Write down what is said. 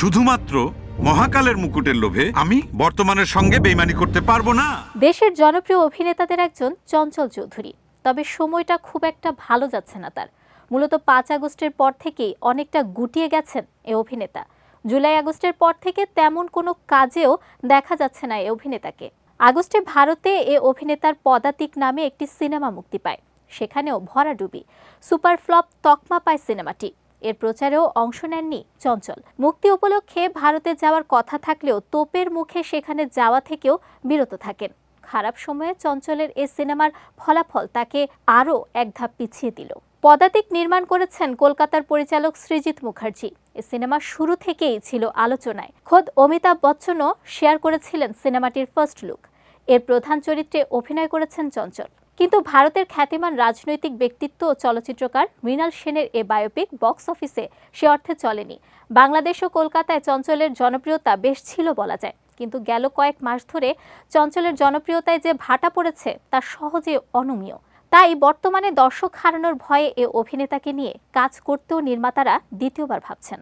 শুধুমাত্র মহাকালের মুকুটের লোভে আমি বর্তমানের সঙ্গে বেইমানি করতে পারব না। দেশের জনপ্রিয় অভিনেতাদের একজন চঞ্চল চৌধুরী, তবে সময়টা খুব একটা ভালো যাচ্ছে না তার। মূলত পাঁচ আগস্টের পর থেকেই অনেকটা গুটিয়ে গেছেন এ অভিনেতা। জুলাই আগস্টের পর থেকে তেমন কোনো কাজেও দেখা যাচ্ছে না এ অভিনেতাকে। আগস্টে ভারতে এ অভিনেতার পদাতিক নামে একটি সিনেমা মুক্তি পায়। সেখানেও ভরাডুবি সুপার ফ্লপ তকমা পায় সিনেমাটি। এর প্রচারেও অংশ নেননি চঞ্চল। মুক্তি উপলক্ষে ভারতে যাওয়ার কথা থাকলেও তোপের মুখে সেখানে যাওয়া থেকেও বিরত থাকেন। খারাপ সময়ে চঞ্চলের এ সিনেমার ফলাফল তাকে আরও এক ধাপ পিছিয়ে দিল। পদাতিক নির্মাণ করেছেন কলকাতার পরিচালক সৃজিত মুখার্জি। এ সিনেমা শুরু থেকেই ছিল আলোচনায়। খোদ অমিতাভ বচ্চনও শেয়ার করেছিলেন সিনেমাটির ফার্স্ট লুক এর প্রধান চরিত্রে অভিনয় করেছেন চঞ্চল। কিন্তু ভারতের খ্যাতিমান রাজনৈতিক ব্যক্তিত্ব ও চলচ্চিত্রকার মৃণাল সেনের এ বায়োপিক বক্স অফিসে সে অর্থে চলেনি। বাংলাদেশ ও কলকাতায় চঞ্চলের জনপ্রিয়তা বেশ ছিল বলা যায়। কিন্তু গেল কয়েক মাস ধরে চঞ্চলের জনপ্রিয়তায় যে ভাটা পড়েছে তা সহজে অনমীয় তাই বর্তমানে দর্শক হারানোর ভয়ে এ অভিনেতাকে নিয়ে কাজ করতেও নির্মাতারা দ্বিতীয়বার ভাবছেন।